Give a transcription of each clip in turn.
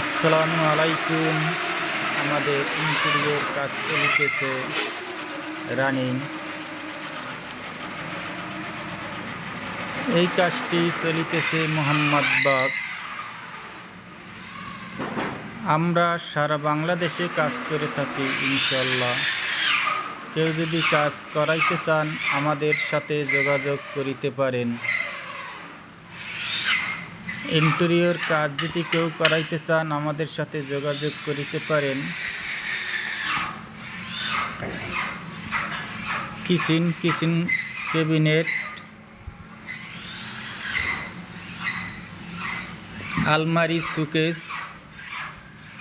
আসসালামু আলাইকুম। আমাদের ইন্টেরিয়র কাজ চলিতেছে রানিং এই কাজটি চলিতেছে মোহাম্মদবাগ আমরা সারা বাংলাদেশে কাজ করে থাকি ইনশাল্লাহ কেউ যদি কাজ করাইতে চান, আমাদের সাথে যোগাযোগ করিতে পারেন। ইন্টেরিয়র কাজ যদি কেউ করাইতে চান, আমাদের সাথে যোগাযোগ করিতে পারেন। কিচেন কিচেন ক্যাবিনেট, আলমারি, সুকেস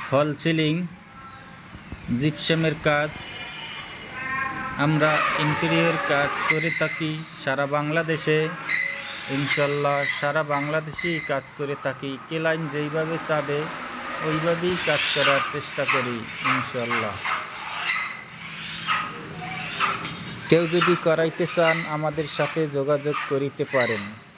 ফল সিলিং, জিপসামের কাজ। আমরা ইন্টেরিয়র কাজ করে থাকি সারা বাংলাদেশে। ইনশাল্লাহ সারা বাংলাদেশেই কাজ করে থাকি। কেলাইন যেইভাবে চাবে, ওইভাবেই কাজ করার চেষ্টা করি, ইনশাল্লাহ। কেউ যদি করাইতে চান, আমাদের সাথে যোগাযোগ করিতে পারেন।